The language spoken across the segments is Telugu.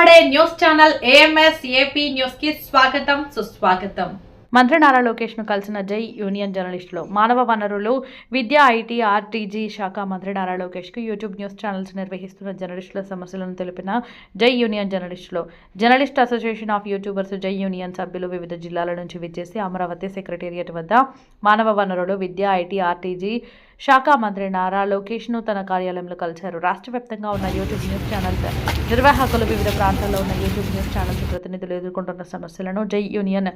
మాట్లాడే న్యూస్ ఛానల్ ఏఎంఎస్ ఏపీ న్యూస్కి స్వాగతం సుస్వాగతం. మంత్రి నారా లోకేష్ను కలిసిన జై యూనియన్ జర్నలిస్టులు మానవ వనరులు విద్య ఐటీ ఆర్టీజీ శాఖ మంత్రి నారా లోకేష్కు యూట్యూబ్ న్యూస్ ఛానల్స్ నిర్వహిస్తున్న జర్నలిస్టుల సమస్యలను తెలిపిన జై యూనియన్ జర్నలిస్టులు. Journalist association of YouTubers Jai union సభ్యులు వివిధ జిల్లాల నుంచి విచ్చేసి అమరావతి సెక్రటేరియట్ వద్ద మానవ వనరులు విద్య ఐటీ ఆర్టీజీ శాఖ మంత్రి నారా లోకేష్ను తన కార్యాలయంలో కలిశారు. రాష్ట్ర వ్యాప్తంగా ఉన్న యూట్యూబ్ న్యూస్ ఛానల్స్ నిర్వాహకులు వివిధ ప్రాంతాల్లో ఉన్న యూట్యూబ్ న్యూస్ ఛానల్స్ ప్రతినిధులు ఎదుర్కొంటున్న సమస్యలను జై యూనియన్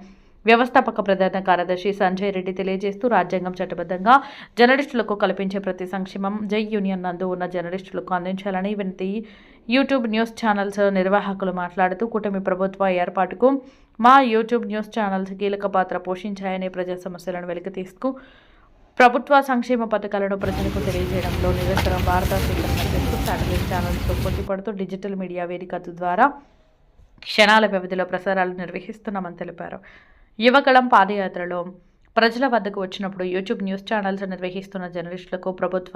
వ్యవస్థాపక ప్రధాన కార్యదర్శి సంజయ్ రెడ్డి తెలియజేస్తూ రాజ్యాంగం చట్టబద్ధంగా జర్నలిస్టులకు కల్పించే ప్రతి సంక్షేమం జై యూనియన్ నందు ఉన్న జర్నలిస్టులకు అందించాలని వినతి. యూట్యూబ్ న్యూస్ ఛానల్స్ నిర్వాహకులు మాట్లాడుతూ కూటమి ప్రభుత్వ ఏర్పాటుకు మా యూట్యూబ్ న్యూస్ ఛానల్స్ కీలక పాత్ర పోషించాయనే ప్రజా సమస్యలను వెలికి తీసుకు ప్రభుత్వ సంక్షేమ పథకాలను ప్రజలకు తెలియజేయడంలో నిరంతరం వార్తా సేకరణ చేస్తూ శాటిలైట్ ఛానల్స్తో పోటీపడుతూ డిజిటల్ మీడియా వేదిక ద్వారా క్షణాల వ్యవధిలో ప్రసారాలు నిర్వహిస్తున్నామని తెలిపారు. యువకళం పాదయాత్రలో ప్రజల వద్దకు వచ్చినప్పుడు యూట్యూబ్ న్యూస్ ఛానల్స్ నిర్వహిస్తున్న జర్నలిస్టులకు ప్రభుత్వ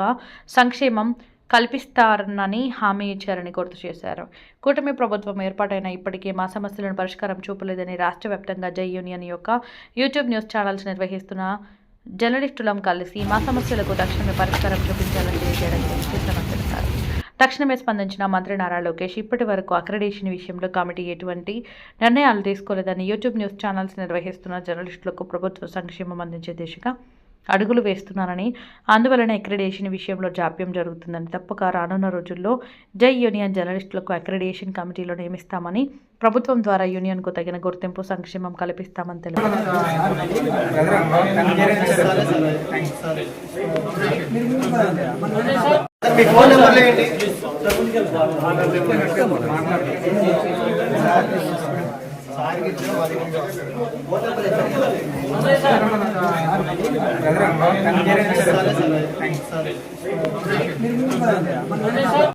సంక్షేమం కల్పిస్తారని హామీ ఇచ్చారని గుర్తు చేశారు. కూటమి ప్రభుత్వం ఏర్పాటైన ఇప్పటికీ మా సమస్యలను పరిష్కారం చూపలేదని రాష్ట్ర వ్యాప్తంగా జై యూనియన్ యొక్క యూట్యూబ్ న్యూస్ ఛానల్స్ నిర్వహిస్తున్న జర్నలిస్టులం కలిసి మా సమస్యలకు తక్షణమే పరిష్కారం చూపించాలని తెలియజేయడం గురించి సమస్యలు తక్షణమే స్పందించిన మంత్రి నారా లోకేష్ ఇప్పటి వరకు అక్రెడిషన్ విషయంలో కమిటీ ఎటువంటి నిర్ణయాలు తీసుకోలేదని యూట్యూబ్ న్యూస్ ఛానల్స్ నిర్వహిస్తున్న జర్నలిస్టులకు ప్రభుత్వ సంక్షేమం అందించే దిశగా అడుగులు వేస్తున్నానని అందువలన అక్రిడేషన్ విషయంలో జాప్యం జరుగుతుందని తప్పక రానున్న రోజుల్లో జై యూనియన్ జర్నలిస్టులకు అక్రిడేషన్ కమిటీలో నియమిస్తామని ప్రభుత్వం ద్వారా యూనియన్కు తగిన గుర్తింపు సంక్షేమం కల్పిస్తామని తెలిపారు. మీ ఫోన్ నెంబర్ ఏంటి?